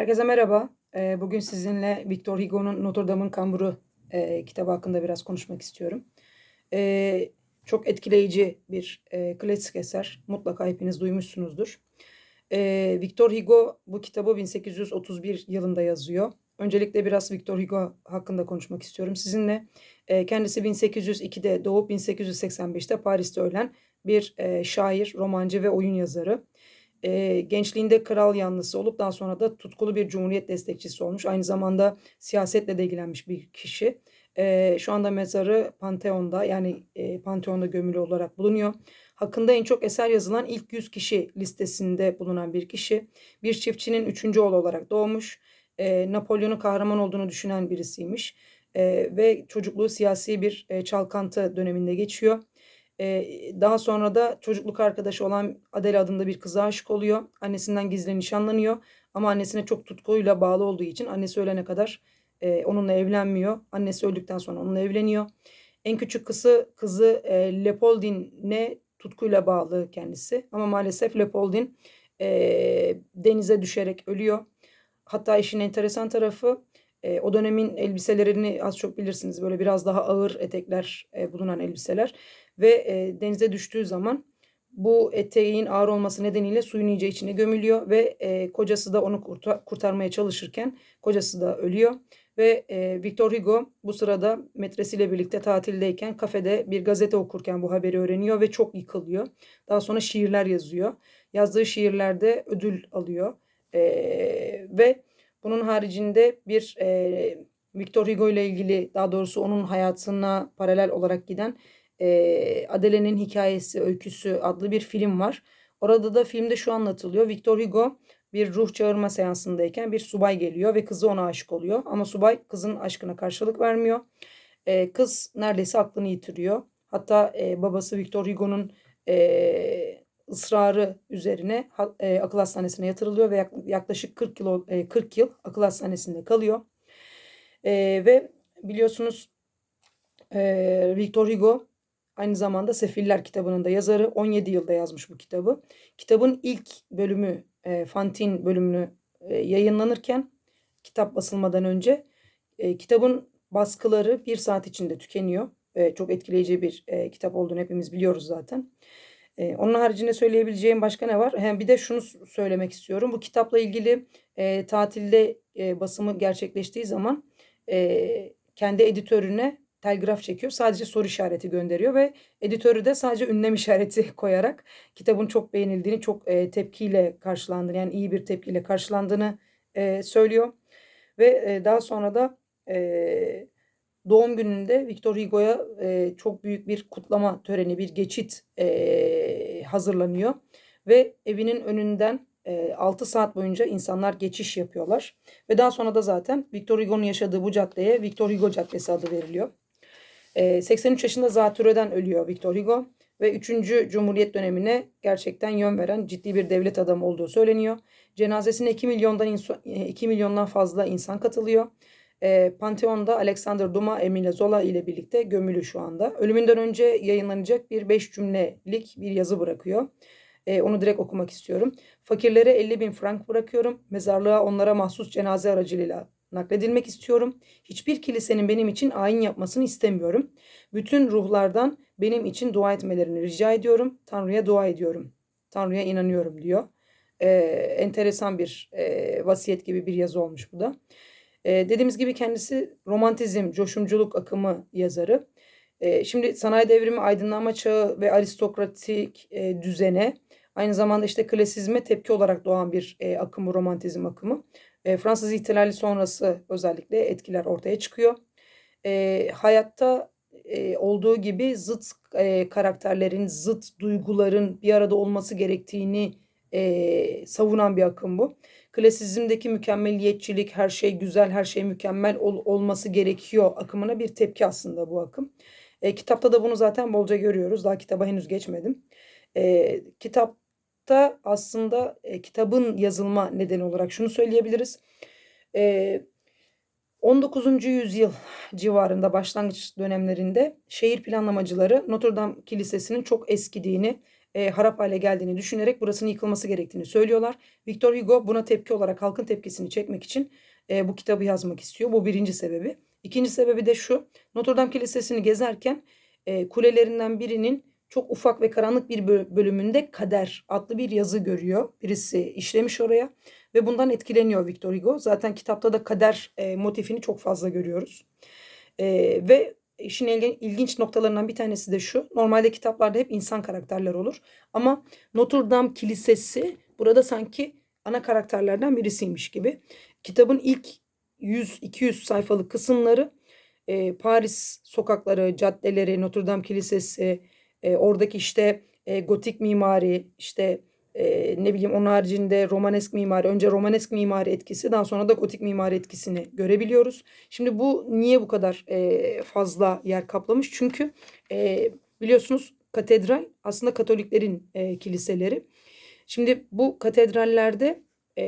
Herkese merhaba. Eee, bugün sizinle Victor Hugo'nun Notre Dame'ın Kamburu eee, kitabı hakkında biraz konuşmak istiyorum. Eee, çok etkileyici bir eee, klasik eser. Mutlaka hepiniz duymuşsunuzdur. Eee, Victor Hugo bu kitabı 1831 yılında yazıyor. Öncelikle biraz Victor Hugo hakkında konuşmak istiyorum sizinle. Kendisi 1802'de doğup 1885'te Paris'te ölen bir eee, şair, romancı ve oyun yazarı. Eee, gençliğinde kral yanlısı olup daha sonra da tutkulu bir cumhuriyet destekçisi olmuş. Aynı zamanda siyasetle de ilgilenmiş bir kişi. Eee, şu anda mezarı Pantheon'da yani eee, Pantheon'da gömülü olarak bulunuyor. Hakkında en çok eser yazılan ilk 100 kişi listesinde bulunan bir kişi. Bir çiftçinin üçüncü oğlu olarak doğmuş. Eee, Napolyon'un kahraman olduğunu düşünen birisiymiş. Eee, ve çocukluğu siyasi bir eee, çalkantı döneminde geçiyor. Daha sonra da çocukluk arkadaşı olan Adele adında bir kıza aşık oluyor. Annesinden gizli nişanlanıyor ama annesine çok tutkuyla bağlı olduğu için annesi ölene kadar onunla evlenmiyor. Annesi öldükten sonra onunla evleniyor. En küçük kızı kızı eee, Leopoldine tutkuyla bağlı kendisi ama maalesef Leopoldine eee, denize düşerek ölüyor. Hatta işin enteresan tarafı o dönemin elbiselerini az çok bilirsiniz böyle biraz daha ağır etekler bulunan elbiseler ve eee, denize düştüğü zaman bu eteğin ağır olması nedeniyle suyun iyice içine gömülüyor ve eee, kocası da onu kurta- kurtarmaya çalışırken kocası da ölüyor. Ve eee, Victor Hugo bu sırada metresiyle birlikte tatildeyken kafede bir gazete okurken bu haberi öğreniyor ve çok yıkılıyor. Daha sonra şiirler yazıyor. Yazdığı şiirlerde ödül alıyor. Eee, ve bunun haricinde bir eee, Victor Hugo ile ilgili daha doğrusu onun hayatına paralel olarak giden Adele'nin Hikayesi, Öyküsü adlı bir film var. Orada da filmde şu anlatılıyor. Victor Hugo bir ruh çağırma seansındayken bir subay geliyor ve kızı ona aşık oluyor. Ama subay kızın aşkına karşılık vermiyor. Kız neredeyse aklını yitiriyor. Hatta babası Victor Hugo'nun ısrarı üzerine akıl hastanesine yatırılıyor ve yak- yaklaşık 40 yıl ol- eee, 40 yıl akıl hastanesinde kalıyor. Ve biliyorsunuz Victor Hugo aynı zamanda Sefiller kitabının da yazarı 17 yılda yazmış bu kitabı. Kitabın ilk bölümü eee Fantine bölümünü eee, yayınlanırken kitap basılmadan önce eee, kitabın baskıları bir saat içinde tükeniyor. Eee, çok etkileyici bir eee, kitap olduğunu hepimiz biliyoruz zaten. Eee, onun haricinde söyleyebileceğim başka ne var? Hem bir de şunu söylemek istiyorum. Bu kitapla ilgili eee, tatilde eee, basımı gerçekleştiği zaman eee, kendi editörüne telgraf çekiyor. Sadece soru işareti gönderiyor ve editörü de sadece ünlem işareti koyarak kitabın çok beğenildiğini, çok eee, tepkiyle karşılandığını yani iyi bir tepkiyle karşılandığını eee, söylüyor. Ve eee, daha sonra da eee, doğum gününde Victor Hugo'ya eee, çok büyük bir kutlama töreni, bir geçit eee, hazırlanıyor. Ve evinin önünden eee 6 saat boyunca insanlar geçiş yapıyorlar. Ve daha sonra da zaten Victor Hugo'nun yaşadığı bu caddeye Victor Hugo Caddesi adı veriliyor. Eee, 83 yaşında zatürreden ölüyor Victor Hugo ve 3. Cumhuriyet dönemine gerçekten yön veren ciddi bir devlet adamı olduğu söyleniyor. Cenazesine 2 milyondan inso- e, 2 milyondan fazla insan katılıyor. Eee Pantheon'da Alexander Dumas, Emile Zola ile birlikte gömülü şu anda. Ölümünden önce yayınlanacak bir 5 cümlelik bir yazı bırakıyor. Eee, onu direkt okumak istiyorum. Fakirlere 50 bin frank bırakıyorum. Mezarlığa onlara mahsus cenaze aracılığıyla nakledilmek istiyorum. Hiçbir kilisenin benim için ayin yapmasını istemiyorum. Bütün ruhlardan benim için dua etmelerini rica ediyorum. Tanrı'ya dua ediyorum. Tanrı'ya inanıyorum diyor. Ee, enteresan bir e, vasiyet gibi bir yazı olmuş bu da. Ee, dediğimiz gibi kendisi romantizm, coşumculuk akımı yazarı. Ee, şimdi sanayi devrimi, aydınlanma çağı ve aristokratik e, düzene aynı zamanda işte klasizme tepki olarak doğan bir e, akım romantizm akımı. E, Fransız ihtilali sonrası özellikle etkiler ortaya çıkıyor. E, hayatta e, olduğu gibi zıt e, karakterlerin, zıt duyguların bir arada olması gerektiğini e, savunan bir akım bu. Klasizmdeki mükemmeliyetçilik, her şey güzel, her şey mükemmel ol- olması gerekiyor akımına bir tepki aslında bu akım. E, kitapta da bunu zaten bolca görüyoruz. Daha kitaba henüz geçmedim. E, kitapta aslında e, kitabın yazılma nedeni olarak şunu söyleyebiliriz. E, 19. yüzyıl civarında başlangıç dönemlerinde şehir planlamacıları Notre Dame Kilisesi'nin çok eskidiğini e, harap hale geldiğini düşünerek burasının yıkılması gerektiğini söylüyorlar. Victor Hugo buna tepki olarak halkın tepkisini çekmek için e, bu kitabı yazmak istiyor. Bu birinci sebebi. İkinci sebebi de şu. Notre Dame Kilisesi'ni gezerken e, kulelerinden birinin çok ufak ve karanlık bir bölümünde kader adlı bir yazı görüyor. Birisi işlemiş oraya ve bundan etkileniyor Victor Hugo. Zaten kitapta da kader e, motifini çok fazla görüyoruz. E, ve işin ilginç noktalarından bir tanesi de şu. Normalde kitaplarda hep insan karakterler olur. Ama Notre Dame Kilisesi burada sanki ana karakterlerden birisiymiş gibi. Kitabın ilk 100-200 sayfalık kısımları e, Paris sokakları, caddeleri, Notre Dame Kilisesi, e, oradaki işte e, gotik mimari, işte e, ne bileyim onun haricinde romanesk mimari, önce romanesk mimari etkisi daha sonra da gotik mimari etkisini görebiliyoruz. Şimdi bu niye bu kadar e, fazla yer kaplamış? Çünkü e, biliyorsunuz katedral aslında Katoliklerin e, kiliseleri. Şimdi bu katedrallerde e,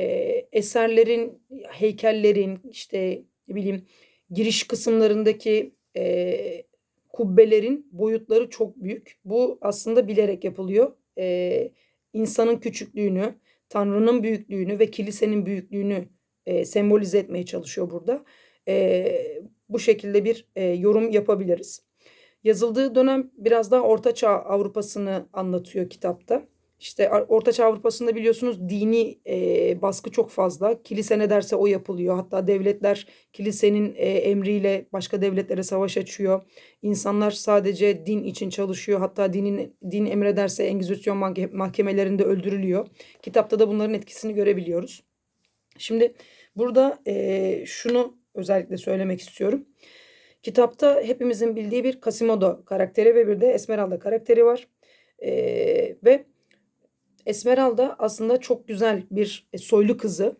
eserlerin, heykellerin işte ne bileyim giriş kısımlarındaki e, kubbelerin boyutları çok büyük. Bu aslında bilerek yapılıyor. E, insanın küçüklüğünü, Tanrı'nın büyüklüğünü ve kilisenin büyüklüğünü e, sembolize etmeye çalışıyor burada. E, bu şekilde bir e, yorum yapabiliriz. Yazıldığı dönem biraz daha Ortaçağ Avrupa'sını anlatıyor kitapta. İşte Ortaçağ Avrupa'sında biliyorsunuz dini e, baskı çok fazla. Kilise ne derse o yapılıyor. Hatta devletler kilisenin e, emriyle başka devletlere savaş açıyor. İnsanlar sadece din için çalışıyor. Hatta dinin din emrederse Engizisyon mahkemelerinde öldürülüyor. Kitapta da bunların etkisini görebiliyoruz. Şimdi burada e, şunu özellikle söylemek istiyorum. Kitapta hepimizin bildiği bir Quasimodo karakteri ve bir de Esmeralda karakteri var. E, ve Esmeralda aslında çok güzel bir e, soylu kızı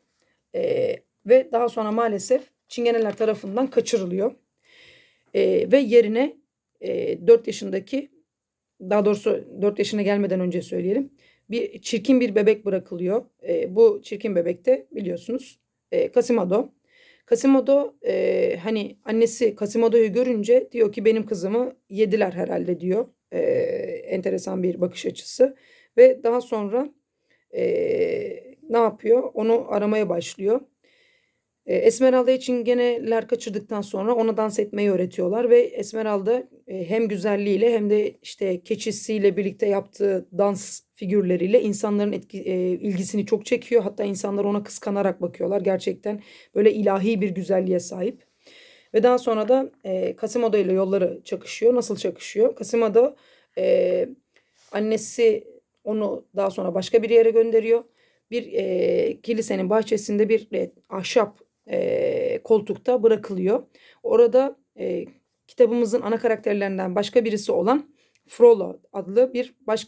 e, ve daha sonra maalesef Çingeneler tarafından kaçırılıyor. E, ve yerine e, 4 yaşındaki daha doğrusu 4 yaşına gelmeden önce söyleyelim. Bir çirkin bir bebek bırakılıyor. E, bu çirkin bebek de biliyorsunuz e, Kasimodo. Kasimodo e, hani annesi Kasimodo'yu görünce diyor ki benim kızımı yediler herhalde diyor. E, enteresan bir bakış açısı. Ve daha sonra e, ne yapıyor? Onu aramaya başlıyor. E, Esmeralda için geneler kaçırdıktan sonra ona dans etmeyi öğretiyorlar ve Esmeralda e, hem güzelliğiyle hem de işte keçisiyle birlikte yaptığı dans figürleriyle insanların etki, e, ilgisini çok çekiyor. Hatta insanlar ona kıskanarak bakıyorlar. Gerçekten böyle ilahi bir güzelliğe sahip. Ve daha sonra da e, Kasimodo ile yolları çakışıyor. Nasıl çakışıyor? Kasimodo e, annesi onu daha sonra başka bir yere gönderiyor. Bir e, kilisenin bahçesinde bir e, ahşap e, koltukta bırakılıyor. Orada e, kitabımızın ana karakterlerinden başka birisi olan Frollo adlı bir baş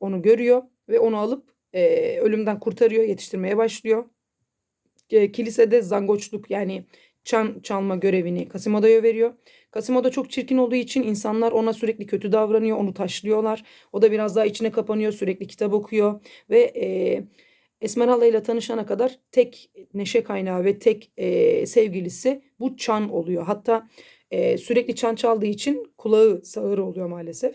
onu görüyor ve onu alıp e, ölümden kurtarıyor, yetiştirmeye başlıyor. E, kilisede zangoçluk yani çan çalma görevini Kasimodo'ya veriyor. Kasimodo çok çirkin olduğu için insanlar ona sürekli kötü davranıyor, onu taşlıyorlar. O da biraz daha içine kapanıyor, sürekli kitap okuyor ve e, Esmeralda ile tanışana kadar tek neşe kaynağı ve tek e, sevgilisi bu çan oluyor. Hatta e, sürekli çan çaldığı için kulağı sağır oluyor maalesef.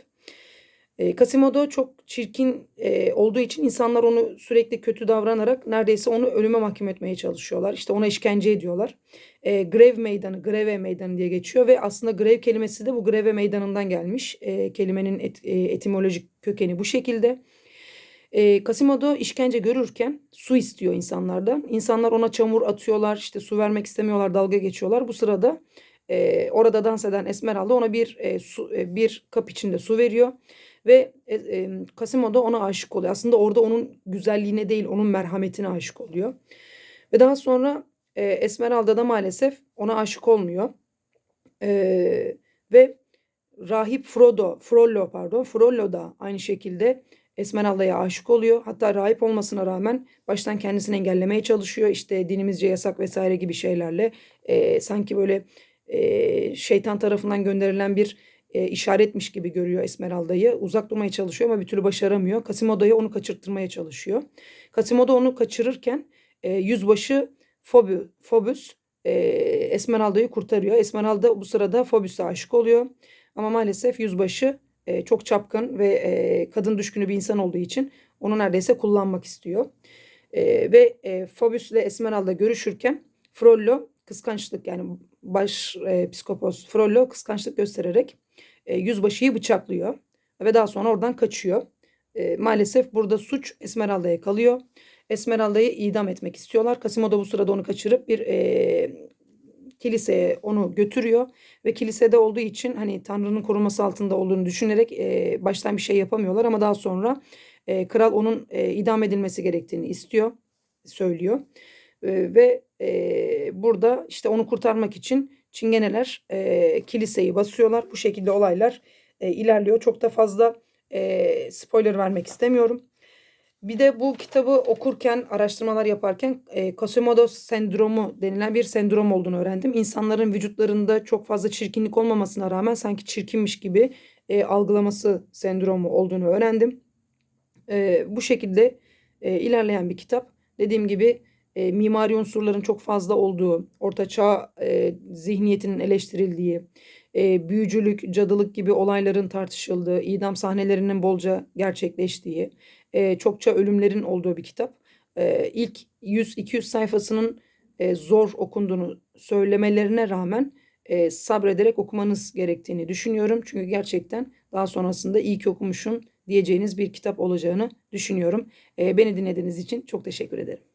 E, Quasimodo çok çirkin e, olduğu için insanlar onu sürekli kötü davranarak neredeyse onu ölüme mahkum etmeye çalışıyorlar. İşte ona işkence ediyorlar. E, grev meydanı, greve meydanı diye geçiyor ve aslında grev kelimesi de bu greve meydanından gelmiş. E, kelimenin et, e, etimolojik kökeni bu şekilde. E, Quasimodo işkence görürken su istiyor insanlardan. İnsanlar ona çamur atıyorlar, işte su vermek istemiyorlar, dalga geçiyorlar. Bu sırada e, orada dans eden Esmeralda ona bir e, su, e, bir kap içinde su veriyor ve e, e, da ona aşık oluyor. Aslında orada onun güzelliğine değil onun merhametine aşık oluyor. Ve daha sonra e, Esmeralda da maalesef ona aşık olmuyor. E, ve rahip Frodo, Frollo pardon, Frollo da aynı şekilde Esmeralda'ya aşık oluyor. Hatta rahip olmasına rağmen baştan kendisini engellemeye çalışıyor. İşte dinimizce yasak vesaire gibi şeylerle e, sanki böyle e, şeytan tarafından gönderilen bir e, işaretmiş gibi görüyor Esmeralda'yı. Uzak durmaya çalışıyor ama bir türlü başaramıyor. Quasimodo'ya onu kaçırtmaya çalışıyor. Quasimodo onu kaçırırken e, yüzbaşı Fobu, Phobus e, Esmeralda'yı kurtarıyor. Esmeralda bu sırada Phobus'a aşık oluyor. Ama maalesef yüzbaşı e, çok çapkın ve e, kadın düşkünü bir insan olduğu için onu neredeyse kullanmak istiyor. E, ve e, Fabius ile Esmeralda görüşürken Frollo kıskançlık yani baş e, psikopos Frollo kıskançlık göstererek e, yüzbaşıyı bıçaklıyor ve daha sonra oradan kaçıyor. E, maalesef burada suç Esmeralda'ya kalıyor. Esmeralda'yı idam etmek istiyorlar. Quasimodo bu sırada onu kaçırıp bir e, kiliseye onu götürüyor ve kilisede olduğu için hani Tanrı'nın koruması altında olduğunu düşünerek e, baştan bir şey yapamıyorlar ama daha sonra e, kral onun e, idam edilmesi gerektiğini istiyor, söylüyor. E, ve e, burada işte onu kurtarmak için Çingeneler e, kiliseyi basıyorlar. Bu şekilde olaylar e, ilerliyor. Çok da fazla e, spoiler vermek istemiyorum. Bir de bu kitabı okurken, araştırmalar yaparken e, Quasimodo sendromu denilen bir sendrom olduğunu öğrendim. İnsanların vücutlarında çok fazla çirkinlik olmamasına rağmen sanki çirkinmiş gibi e, algılaması sendromu olduğunu öğrendim. E, bu şekilde e, ilerleyen bir kitap. Dediğim gibi e, mimari unsurların çok fazla olduğu, ortaçağ e, zihniyetinin eleştirildiği, e, büyücülük, cadılık gibi olayların tartışıldığı, idam sahnelerinin bolca gerçekleştiği, e, çokça ölümlerin olduğu bir kitap. E, ilk 100-200 sayfasının e, zor okunduğunu söylemelerine rağmen e, sabrederek okumanız gerektiğini düşünüyorum. Çünkü gerçekten daha sonrasında iyi ki okumuşum diyeceğiniz bir kitap olacağını düşünüyorum. E, beni dinlediğiniz için çok teşekkür ederim.